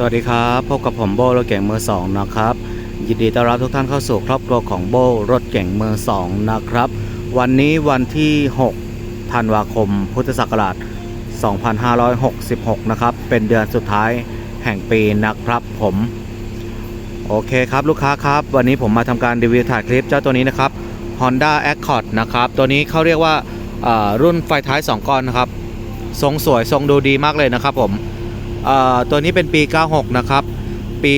สวัสดีครับพบกับผมโบรถเก่งมือสองนะครับ ยินดีต้อนรับทุกท่านเข้าสู่ครอบครัวของโบรถเก่งมือสองนะครับ วันนี้วันที่ 6 ธันวาคม พุทธศักราช 2566 นะครับ เป็นเดือนสุดท้ายแห่งปีนะครับผม โอเคครับลูกค้าครับ วันนี้ผมมาทำการรีวิวถ่ายคลิปเจ้าตัวนี้นะครับ Honda Accord นะครับ ตัวนี้เขาเรียกว่ารุ่นไฟท้าย 2ก้อนนะครับ ทรงสวยทรงดูดีมากเลยนะครับผม ตัวนี้เป็นปี 96 นะครับ ปี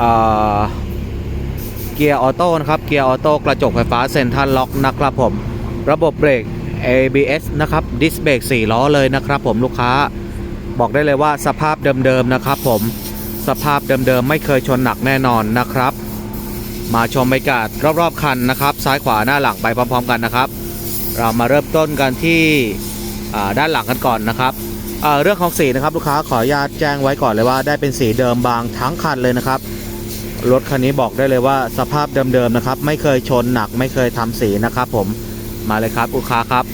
96 เกียร์ออโต้นะครับ เกียร์ออโต้กระจกไฟฟ้าเซ็นทรัลล็อกนะครับผม ระบบเบรก ABS นะครับ ดิสเบรก4ล้อเลยนะครับผมลูกค้า บอกได้เลยว่าสภาพเดิมๆนะครับผม สภาพเดิมๆไม่เคยชนหนักแน่นอนนะครับ มาชมบรรยากาศรอบๆคันนะครับ ซ้ายขวาหน้าหลังไปพร้อม ๆ กันนะครับ เรามาเริ่มต้นกันที่ด้านหลังกันก่อนนะครับ เรื่องของสีนะครับลูกค้าขออนุญาตแจ้งไว้ก่อนเลยว่า ได้เป็นสีเดิมบางทั้งคันเลยนะครับรถคันนี้บอกได้เลยว่าสภาพเดิมๆนะครับ ไม่เคยชนหนักไม่เคยทำสีนะครับ ผมมาเลยครับลูกค้าครับ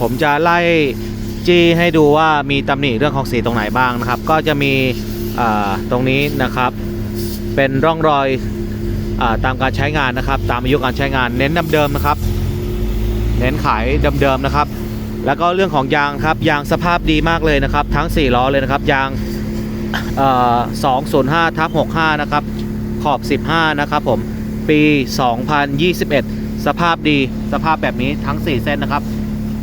ผมจะไล่จี้ให้ดูว่ามีตำหนิเรื่องของสีตรงไหนบ้างนะครับ ก็จะมีตรงนี้นะครับ เป็นร่องรอยอตามการใช้งานนะครับ ตามอายุการใช้งานเน้นเดิมๆนะครับ เน้นขายเดิมๆนะครับ แล้วก็เรื่องของยางครับยางสภาพดีมากเลยนะครับ ทั้ง 4 ล้อเลยนะครับ ยางเอ่อ205ทับ65นะครับ ขอบ 15 นะครับผม ปี 2021 สภาพดีสภาพแบบนี้ทั้ง 4 เส้นนะครับ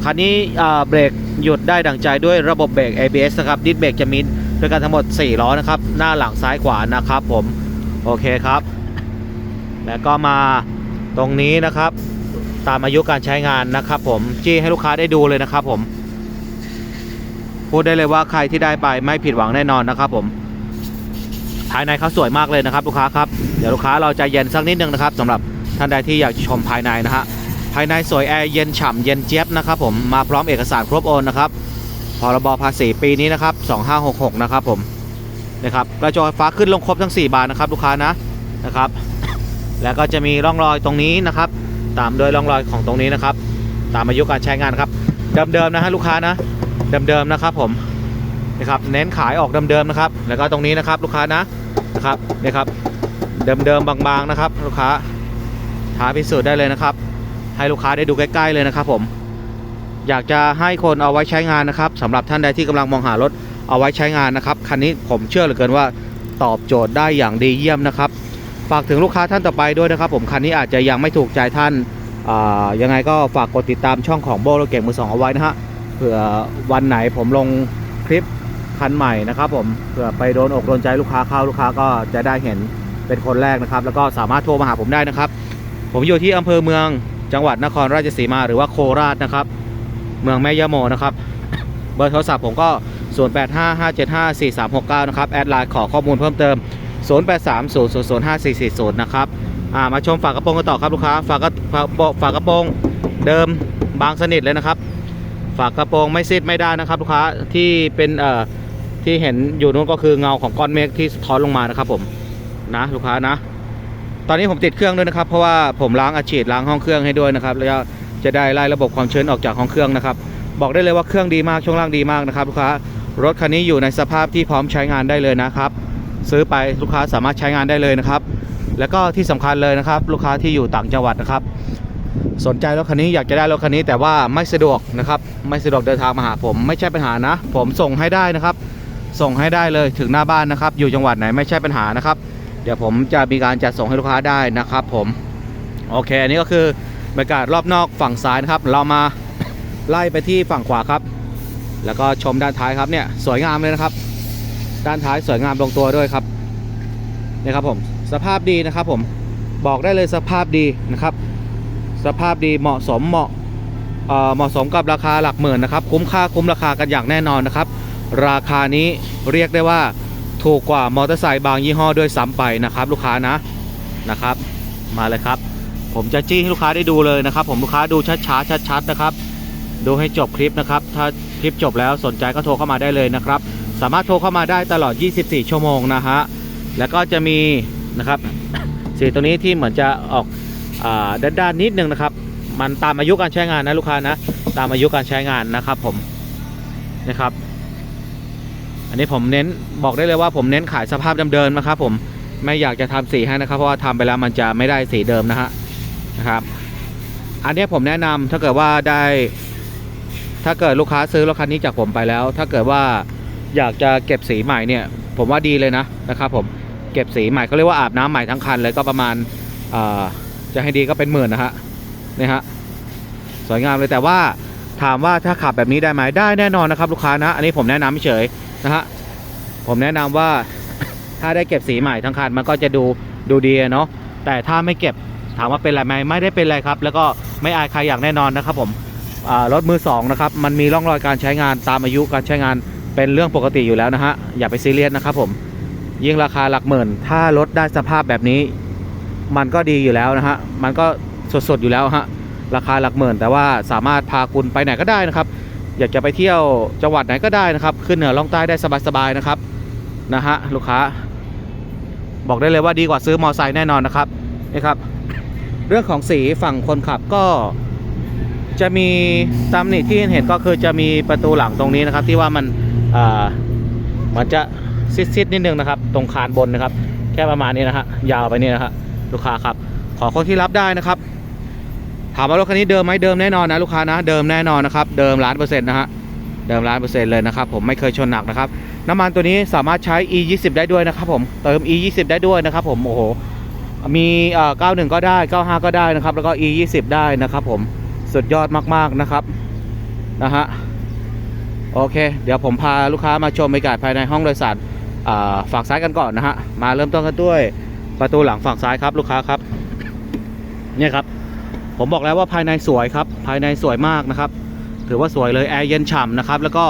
คันนี้เอ่อเบรกหยุดได้ดังใจด้วยระบบเบรก ABS นะครับ ดิสเบรกจะมีด้วยกันทั้งหมด 4 ล้อนะครับ หน้าหลังซ้ายขวานะครับผม โอเคครับ แล้วก็มาตรงนี้นะครับ ตามอายุการใช้งานนะครับผมจี้ให้ลูกค้าได้ดูเลยนะครับผม พูดได้เลยว่าใครที่ได้ไปไม่ผิดหวังแน่นอนนะครับผมภายในเขาสวยมากเลยนะครับ ลูกค้าครับเดี๋ยวลูกค้าเราใจเย็นสักนิดนึงนะครับสำหรับท่านใดที่อยากชมภายในนะฮะภายในสวยแอร์เย็นฉ่ำเย็นเจี๊ยบนะครับผมมาพร้อมเอกสารครบโอนนะครับพรบภาษีปีนี้นะครับ2566นะครับผมนะครับกระจกไฟฟ้าขึ้นลงครบทั้ง 4 บานนะครับ ลูกค้านะนะครับ แล้วก็จะมีร่องรอยตรงนี้นะครับ ตามด้วยร่องรอยของตรงนี้นะครับ ตามอายุการใช้งานครับ เดิมๆนะฮะลูกค้านะ เดิมๆนะครับผมนะครับเน้นขายออกเดิมๆนะครับ แล้วก็ตรงนี้นะครับลูกค้านะนะครับนี่ครับ เดิมๆบางๆนะครับ ลูกค้าท้าพิสูจน์ได้เลยนะครับ ให้ลูกค้าได้ดูใกล้ ๆ เลยนะครับ ผม อยากจะให้คนเอาไว้ใช้งานนะครับสำหรับท่านใดที่กำลังมองหารถเอาไว้ใช้งานนะครับคันนี้ผมเชื่อเหลือเกินว่าตอบโจทย์ได้อย่างดีเยี่ยมนะครับ ฝากถึงลูกค้าท่านต่อไปด้วยนะครับ ผมคันนี้อาจจะยังไม่ถูกใจท่านยังไงก็ฝากกดติดตามช่องของโบรถเก่งมือสองเอาไว้นะฮะเผื่อวันไหนผมลงคลิปคันใหม่นะครับ ผมเผื่อไปโดนอกโดนใจลูกค้าเข้าลูกค้าก็จะได้เห็นเป็นคนแรกนะครับ แล้วก็สามารถโทรมาหาผมได้นะครับ ผมอยู่ที่อำเภอเมืองจังหวัดนครราชสีมาหรือว่าโคราชนะครับ เมืองแม่ยะโมนะครับ เบอร์โทรศัพท์ผมก็ 0855754369 นะครับแอดไลน์ขอข้อมูลเพิ่มเติม 0830005440 นะครับอ่ามาชมฝากระโปรงกันต่อครับลูกค้าฝากระฝากระโปรงเดิมบางสนิทเลยนะครับ ฝากระโปรงไม่ซิดไม่ได้นะครับลูกค้าที่เป็นเอ่อที่เห็นอยู่นู้นก็คือเงาของก้อนเมฆที่สะท้อนลงมานะครับผมนะลูกค้านะ ตอนนี้ผมติดเครื่องด้วยนะครับ เพราะว่าผมล้างอาชีดล้างห้องเครื่องให้ด้วยนะครับแล้วจะได้ไล่ระบบความชื้นออกจากห้องเครื่องนะครับ บอกได้เลยว่าเครื่องดีมากช่วงล่างดีมากนะครับลูกค้ารถคันนี้อยู่ในสภาพที่พร้อมใช้งานได้เลยนะครับ ซื้อไปลูกค้าสามารถใช้งานได้เลยนะครับ แล้วก็ที่สำคัญเลยนะครับ ลูกค้าที่อยู่ต่างจังหวัดนะครับ สนใจรถคันนี้อยากจะได้รถคันนี้ แต่ว่าไม่สะดวกนะครับ ไม่สะดวกเดินทางมาหาผม ไม่ใช่ปัญหานะ ผมส่งให้ได้นะครับ ส่งให้ได้เลยถึงหน้าบ้านนะครับ อยู่จังหวัดไหนไม่ใช่ปัญหานะครับ เดี๋ยวผมจะมีการจัดส่งให้ลูกค้าได้นะครับ ผมโอเคอันนี้ก็คือบรรยากาศรอบนอกฝั่งซ้ายนะครับ เรามาไล่ไปที่ฝั่งขวาครับ แล้วก็ชมด้านท้ายครับเนี่ยสวยงามเลยนะครับ ด้านท้ายสวยงามลงตัวด้วยครับนี่ครับผมสภาพดีนะครับผมบอกได้เลยสภาพดีนะครับ สภาพดีเหมาะสมเหมาะเอ่อเหมาะสมกับราคาหลักหมื่นนะครับ คุ้มค่าคุ้มราคากันอย่างแน่นอนนะครับ ราคานี้เรียกได้ว่าถูกกว่ามอเตอร์ไซค์บางยี่ห้อด้วยซ้ำไปนะครับลูกค้านะนะครับ มาเลยครับ ผมจะจี้ให้ลูกค้าได้ดูเลยนะครับ ผมลูกค้าดูชัดช้าๆชัดนะครับ ดูให้จบคลิปนะครับ ถ้าคลิปจบแล้วสนใจก็โทรเข้ามาได้เลยนะครับ สามารถโทรเข้ามาได้ตลอด 24 ชั่วโมงนะฮะ แล้วก็จะมีนะครับสีตัวนี้ที่เหมือนจะออกอานด้านนิดนึงนะครับ มันตามอายุการใช้งานนะลูกค้านะ ตามอายุการใช้งานนะครับผมนะครับ อันนี้ผมเน้นบอกได้เลยว่าผมเน้นขายสภาพเดิมๆนะครับ ผมไม่อยากจะทำสีให้นะครับ เพราะว่าทำไปแล้วมันจะไม่ได้สีเดิมนะฮะนะครับ อันนี้ผมแนะนำถ้าเกิดว่าได้ ถ้าเกิดลูกค้าซื้อรถคันนี้จากผมไปแล้ว ถ้าเกิดว่า อยากจะเก็บสีใหม่เนี่ย ผมว่าดีเลยนะนะครับผมเก็บสีใหม่เขาเรียกว่าอาบน้ำใหม่ทั้งคันเลยก็ประมาณจะให้ดีก็เป็นหมื่นนะฮะนี่ฮะสวยงามเลยแต่ว่าถามว่าถ้าขับแบบนี้ได้ไหมได้แน่นอนนะครับ ลูกค้านะ อันนี้ผมแนะนำเฉยนะฮะผมแนะนำว่าถ้าได้เก็บสีใหม่ทั้งคันมันก็จะดูดูดีอะเนาะแต่ถ้าไม่เก็บถามว่าเป็นไรไหมไม่ได้เป็นไรครับ แล้วก็ไม่อายใครอย่างแน่นอนนะครับผมรถมือสองนะครับมันมีร่องรอยการใช้งานตามอายุการใช้งาน เป็นเรื่องปกติอยู่แล้วนะฮะ อย่าไปซีเรียสนะครับผม ยิ่งราคาหลักหมื่น ถ้ารถได้สภาพแบบนี้ มันก็ดีอยู่แล้วนะฮะ มันก็สดๆอยู่แล้วฮะ ราคาหลักหมื่น แต่ว่าสามารถพาคุณไปไหนก็ได้นะครับ อยากจะไปเที่ยวจังหวัดไหนก็ได้นะครับ ขึ้นเหนือล่องใต้ได้สบายๆนะครับ นะฮะลูกค้า บอกได้เลยว่าดีกว่าซื้อมอไซค์แน่นอนนะครับนี่ครับ เรื่องของสีฝั่งคนขับก็จะมีตำหนิที่เห็นก็คือจะมีประตูหลังตรงนี้นะครับ ที่ว่ามัน อ่ามันจะซิดๆนิดนึงนะครับ ตรงคานบนนะครับ แค่ประมาณนี้นะฮะยาวไปนี่นะฮะลูกค้าครับ ขอคนที่รับได้นะครับ ถามว่ารถคันนี้เดิมไหมเดิมแน่นอนนะลูกค้านะ เดิมแน่นอนนะครับเดิมล้านเปอร์เซ็นต์นะฮะเดิมล้านเปอร์เซ็นต์เลยนะครับผมไม่เคยชนหนักนะครับน้ำมันตัวนี้สามารถใช้ e 2 0ได้ด้วยนะครับผมเติม e 2 0ได้ด้วยนะครับผมโอ้โหมีเอ่อ91 ก็ได้ 95 ก็ได้นะครับ แล้วก็ e 2 0ได้นะครับผมสุดยอดมากๆนะครับนะฮะ โอเค เดี๋ยวผมพาลูกค้ามาชมบรรยากาศภายในห้องโดยสารฝั่งซ้ายกันก่อนนะฮะ มาเริ่มต้นกันด้วยประตูหลังฝั่งซ้ายครับลูกค้าครับ เนี่ยครับ ผมบอกแล้วว่าภายในสวยครับ ภายในสวยมากนะครับ ถือว่าสวยเลยแอร์เย็นฉ่ำนะครับ แล้วก็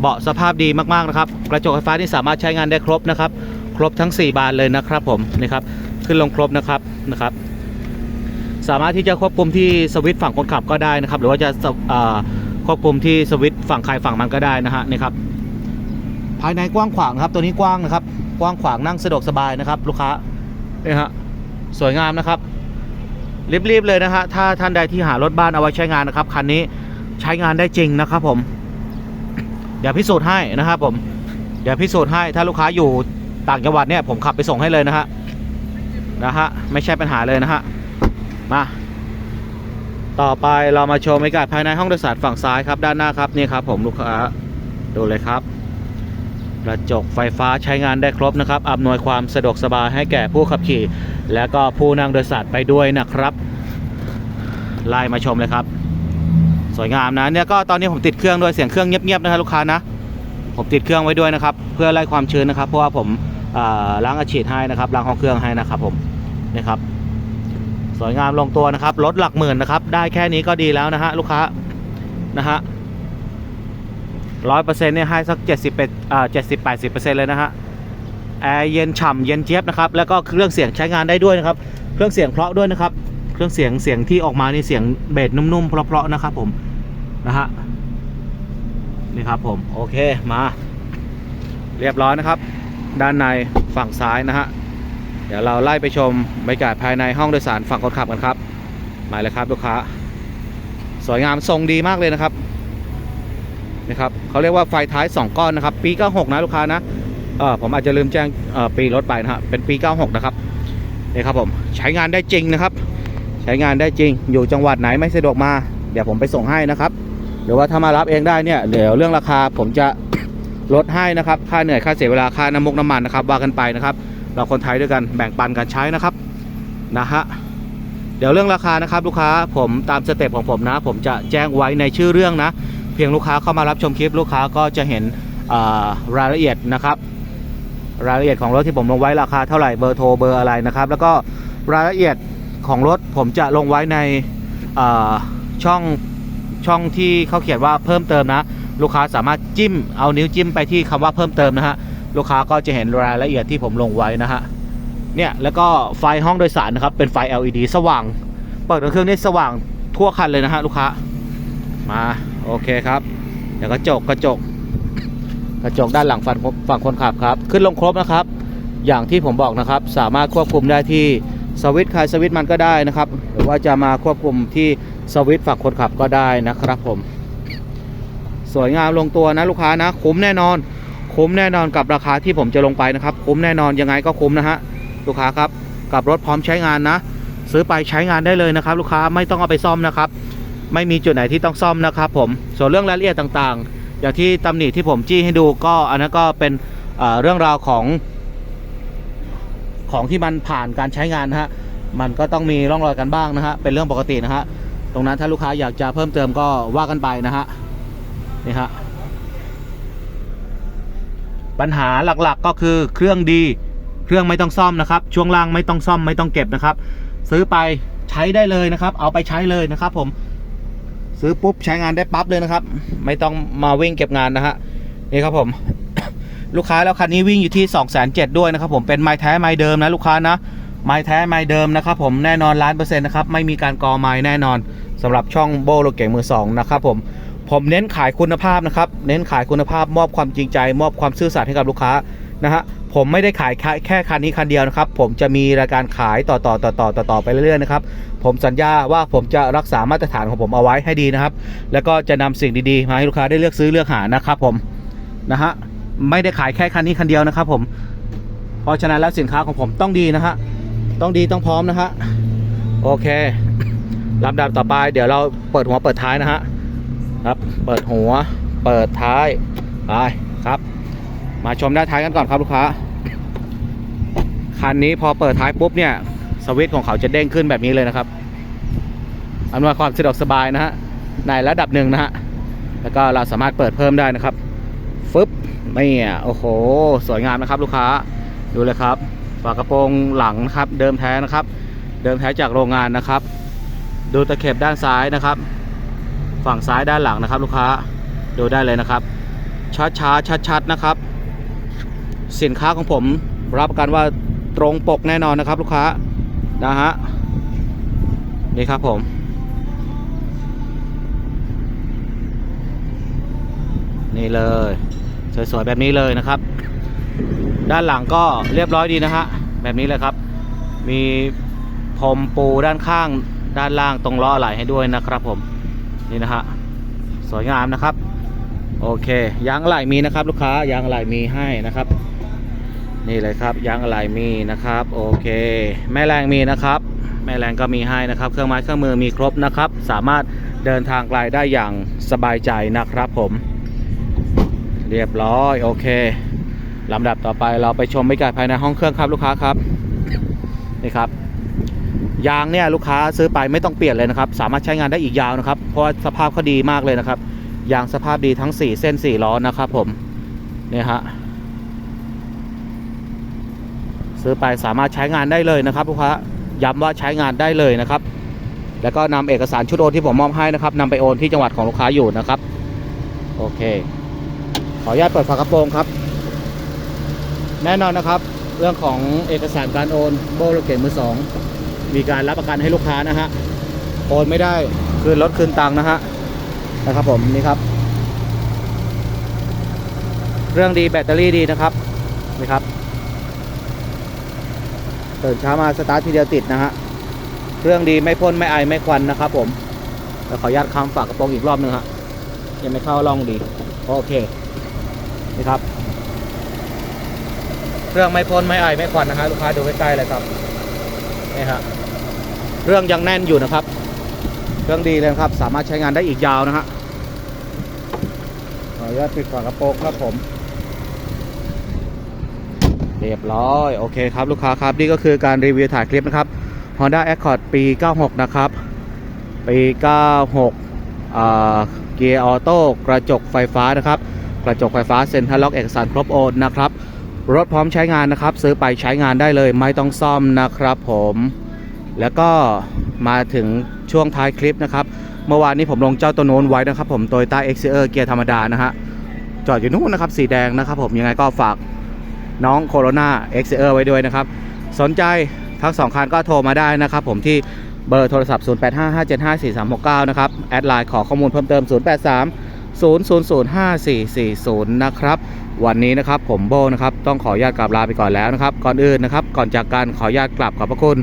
เบาะสภาพดีมากๆนะครับ กระจกไฟฟ้านี่สามารถใช้งานได้ครบนะครับ ครบทั้ง 4 บานเลยนะครับผมนี่ครับ ขึ้นลงครบนะครับนะครับ สามารถที่จะควบคุมที่สวิตช์ฝั่งคนขับก็ได้นะครับ หรือว่าจะสวอ่า ควบคุมที่สวิตช์ฝั่งใครฝั่งมันก็ได้นะฮะนี่ครับภายในกว้างขวางครับตัวนี้กว้างนะครับ กว้างขวางนั่งสะดวกสบายนะครับ ลูกค้านี่ฮะสวยงามนะครับรีบๆเลยนะฮะถ้าท่านใดที่หารถบ้านเอาไว้ใช้งานนะครับคันนี้ใช้งานได้จริงนะครับผม เดี๋ยวพิสูจน์ให้นะครับผม เดี๋ยวพิสูจน์ให้ถ้าลูกค้าอยู่ต่างจังหวัดเนี่ยผมขับไปส่งให้เลยนะฮะนะฮะไม่ใช่ปัญหาเลยนะฮะมา ต่อไปเรามาชมบรรยากาศภายในห้องโดยสารฝั่งซ้ายครับด้านหน้าครับนี่ครับผมลูกค้าดูเลยครับ กระจกไฟฟ้าใช้งานได้ครบนะครับอำนวยความสะดวกสบายให้แก่ผู้ขับขี่ และก็ผู้นั่งโดยสารไปด้วยนะครับไล่มาชมเลยครับ สวยงามนะเนี่ยก็ตอนนี้ผมติดเครื่องด้วยเสียงเครื่องเงียบๆนะครับลูกค้านะ ผมติดเครื่องไว้ด้วยนะครับ เพื่อไล่ความชื้นนะครับ เพราะว่าผมล้างอาฉีดให้นะครับล้างห้องเครื่องให้นะครับผมนี่ครับ สวยงามลงตัวนะครับลดหลักหมื่นนะครับ ได้แค่นี้ก็ดีแล้วนะฮะลูกค้านะฮะร้อยเปอร์เซ็นต์เนี่ยให้สักเจ็ดสิบเป็ดอ่าเจ็ดสิบแปดสิบเปอร์เซ็นต์เลยนะฮะแอร์เย็นฉ่ำเย็นเจี๊ยบนะครับแล้วก็เครื่องเสียงใช้งานได้ด้วยนะครับ เครื่องเสียงเพราะด้วยนะครับ เครื่องเสียงเสียงที่ออกมานี่เสียงเบสนุ่มๆเพราะๆนะครับผมนะฮะนี่ครับผมโอเคมา เรียบร้อยนะครับ ด้านในฝั่งซ้ายนะฮะ เดี๋ยวเราไล่ไปชมบรรยากาศภายในห้องโดยสารฝั่งคนขับกันครับมาเลยครับลูกค้า สวยงามทรงดีมากเลยนะครับนะครับเขาเรียกว่าไฟท้าย 2 ก้อนนะครับ ปี 96 นะลูกค้านะเออผมอาจจะลืมแจ้งปีรถไปนะฮะเป็นปี 96 นะครับนี่ครับผมใช้งานได้จริงนะครับ ใช้งานได้จริง อยู่จังหวัดไหนไม่สะดวกมา เดี๋ยวผมไปส่งให้นะครับ หรือว่าถ้ามารับเองได้เนี่ยเดี๋ยวเรื่องราคาผมจะลดให้นะครับ ค่าเหนื่อยค่าเสียเวลาค่าน้ำมกน้ำมันนะครับว่ากันไปนะครับ เราคนไทยด้วยกันแบ่งปันกันใช้นะครับนะฮะเดี๋ยวเรื่องราคานะครับลูกค้าผมตามสเต็ปของผมนะ ผมจะแจ้งไว้ในชื่อเรื่องนะ เพียงลูกค้าเข้ามารับชมคลิปลูกค้าก็จะเห็นรายละเอียดนะครับ รายละเอียดของรถที่ผมลงไว้ราคาเท่าไหร่เบอร์โทรเบอร์อะไรนะครับ แล้วก็รายละเอียดของรถผมจะลงไว้ในช่องช่องที่เขาเขียนว่าเพิ่มเติมนะ ลูกค้าสามารถจิ้มเอานิ้วจิ้มไปที่คำว่าเพิ่มเติมนะฮะ ลูกค้าก็จะเห็นรายละเอียดที่ผมลงไว้นะฮะเนี่ยแล้วก็ไฟห้องโดยสารนะครับเป็นไฟ LED สว่าง เปิดเครื่องนี้สว่างทั่วคันเลยนะฮะลูกค้ามาโอเคครับเดี๋ยวกระจกกระจก กระจกด้านหลังฝั่งฝั่งคนขับครับ ขึ้นลงครบนะครับ อย่างที่ผมบอกนะครับ สามารถควบคุมได้ที่สวิตช์ใครสวิตช์มันก็ได้นะครับ หรือว่าจะมาควบคุมที่สวิตช์ฝั่งคนขับก็ได้นะครับผม สวยงามลงตัวนะลูกค้านะ คุ้มแน่นอน คุ้มแน่นอนกับราคาที่ผมจะลงไปนะครับ คุ้มแน่นอนยังไงก็คุ้มนะฮะลูกค้าครับกับรถพร้อมใช้งานนะ ซื้อไปใช้งานได้เลยนะครับ ลูกค้าไม่ต้องเอาไปซ่อมนะครับ ไม่มีจุดไหนที่ต้องซ่อมนะครับผมส่วนเรื่องรายละเอียดต่างๆ อย่างที่ตำหนิที่ผมจี้ให้ดูก็อันนั้นก็เป็นเอ่อเรื่องราวของ ของที่มันผ่านการใช้งานนะฮะมันก็ต้องมีร่องรอยกันบ้างนะฮะเป็นเรื่องปกตินะฮะตรงนั้นถ้าลูกค้าอยากจะเพิ่มเติมก็ว่ากันไปนะฮะนี่ฮะ ปัญหาหลักๆก็คือเครื่องดี เครื่องไม่ต้องซ่อมนะครับ ช่วงล่างไม่ต้องซ่อมไม่ต้องเก็บนะครับ ซื้อไปใช้ได้เลยนะครับ เอาไปใช้เลยนะครับ ผม ซื้อปุ๊บใช้งานได้ปั๊บเลยนะครับ ไม่ต้องมาวิ่งเก็บงานนะฮะนี่ครับผม ลูกค้าแล้วคันนี้วิ่งอยู่ที่2 7 0 0 0ด้วยนะครับ ผมเป็นไม้แท้ไม้เดิมนะลูกค้านะไม้แท้ไม้เดิมนะครับ ผมแน่นอนล้านเปอร์เซ็นต์นะครับไม่มีการกอไม้แน่นอนสำหรับช่องโบโลเก่งมือสองนะครับผม ผมเน้นขายคุณภาพนะครับ เน้นขายคุณภาพมอบความจริงใจ มอบความซื่อสัตย์ให้กับลูกค้านะฮะผมไม่ได้ขายแค่แค่คันนี้คันเดียวนะครับ ผมจะมีรายการขายต่อต่อต่อต่อต่อต่อไปเรื่อยๆนะครับ ผมสัญญาว่าผมจะรักษามาตรฐานของผมเอาไว้ให้ดีนะครับ แล้วก็จะนำสิ่งดีๆ มาให้ลูกค้าได้เลือกซื้อเลือกหานะครับผมนะฮะไม่ได้ขายแค่คันนี้คันเดียวนะครับ ผม เพราะฉะนั้นแล้วสินค้าของผมต้องดีนะฮะต้องดีต้องพร้อมนะฮะโอเคลำดับต่อไป เดี๋ยวเราเปิดหัวเปิดท้ายนะฮะ ครับ เปิดหัว เปิดท้าย ไปครับ มาชมด้านท้ายกันก่อนครับลูกค้า คันนี้พอเปิดท้ายปุ๊บเนี่ย สวิตช์ของเขาจะเด้งขึ้นแบบนี้เลยนะครับ อำนวยความสะดวกสบายนะฮะ ในระดับหนึ่งนะฮะ แล้วก็เราสามารถเปิดเพิ่มได้นะครับ ฟึบไม่อะโอ้โห สวยงามนะครับลูกค้า ดูเลยครับ ฝากระโปรงหลังนะครับ เดิมแท้นะครับ เดิมแท้จากโรงงานนะครับ ดูตะเข็บด้านซ้ายนะครับ ฝั่งซ้ายด้านหลังนะครับลูกค้าดูได้เลยนะครับช้าช้าชัดชัดนะครับ สินค้าของผมรับประกันว่าตรงปกแน่นอนนะครับ ลูกค้านะฮะนี่ครับผมนี่เลยสวยๆแบบนี้เลยนะครับ ด้านหลังก็เรียบร้อยดีนะฮะแบบนี้เลยครับ มีพรมปูด้านข้างด้านล่างตรงล้ออะไหล่ให้ด้วยนะครับผม นี่นะฮะสวยงามนะครับ โอเคยางอะไหล่มีนะครับ ลูกค้ายางอะไหล่มีให้นะครับ นี่เลยครับยางอะไหล่มีนะครับ โอเค แม่แรงมีนะครับ แม่แรงก็มีให้นะครับ เครื่องไม้เครื่องมือมีครบนะครับ สามารถเดินทางไกลได้อย่างสบายใจนะครับผม เรียบร้อยโอเคลำดับต่อไปเราไปชมบรรยากาศภายในห้องเครื่องครับลูกค้าครับนี่ครับ ยางเนี่ยลูกค้าซื้อไปไม่ต้องเปลี่ยนเลยนะครับ สามารถใช้งานได้อีกยาวนะครับ เพราะสภาพเขาดีมากเลยนะครับ ยางสภาพดีทั้ง 4 เส้น 4 ล้อนะครับผมเนี่ยฮะซื้อไปสามารถใช้งานได้เลยนะครับลูกค้าย้ำว่าใช้งานได้เลยนะครับ แล้วก็นำเอกสารชุดโอนที่ผมมอบให้นะครับนำไปโอนที่จังหวัดของลูกค้าอยู่นะครับ โอเค ขออนุญาตเปิดฝากระโปรงครับ แน่นอนนะครับ เรื่องของเอกสารการโอนโบรถเก่งมือสอง มีการรับประกันให้ลูกค้านะฮะโอนไม่ได้คืนรถคืนตังค์นะฮะนะครับผมนี่ครับ เครื่องดีแบตเตอรี่ดีนะครับนี่ครับตื่นเช้ามาสตาร์ททีเดียวติดนะฮะเครื่องดีไม่พ่นไม่ไอไม่ควันนะครับผมแล้วขออนุญาตค้ำฝากกระโปรงอีกรอบหนึงฮะยังไม่เข้าร่องดีโอเคนี่ครับ เครื่องไม่พ่นไม่ไอไม่ควันนะฮะลูกค้าดูใกล้ๆเลยครับนี่ฮะ เครื่องยังแน่นอยู่นะครับ เครื่องดีเลยครับ สามารถใช้งานได้อีกยาวนะฮะขออนุญาตปิดฝากระโปรงครับผม เรียบร้อย โอเคครับลูกค้าครับ นี่ก็คือการรีวิวถ่ายคลิปนะครับ Honda Accord ปี 96 นะครับ ปี 96อ่าเกียร์ออโต้กระจกไฟฟ้านะครับ กระจกไฟฟ้าเซ็นทรัลล็อกเอกสารครบโอนนะครับ รถพร้อมใช้งานนะครับ ซื้อไปใช้งานได้เลย ไม่ต้องซ่อมนะครับผม แล้วก็มาถึงช่วงท้ายคลิปนะครับ เมื่อวานนี้ผมลงเจ้าตัวโน้นไว้นะครับ ผม Toyota x e r เอร์เกียร์ธรรมดานะฮะจอดอยู่นู่นนะครับ สีแดงนะครับ ผมยังไงก็ฝากน้องโคโรนา x e r ไว้ด้วยนะครับ สนใจทั้งสองคันก็โทรมาได้นะครับ ผมที่เบอร์โทรศัพท์ 0855754369 นะครับ แอดไลน์ขอข้อมูลเพิ่มเติม 083 0005440นะครับ วันนี้นะครับผมโบนะครับ ต้องขออนุญาตกลับลาไปก่อนแล้วนะครับ ก่อนอื่นนะครับ ก่อนจากการขออนุญาตกลับขอบพระคุณ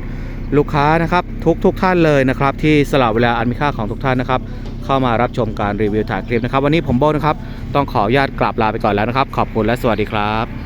ลูกค้านะครับทุกทุกท่านเลยนะครับ ที่สละเวลาอันมีค่าของทุกท่านนะครับ เข้ามารับชมการรีวิวถ่ายคลิปนะครับ วันนี้ผมโบนะครับ ต้องขออนุญาตกลับลาไปก่อนแล้วนะครับ ขอบคุณและสวัสดีครับ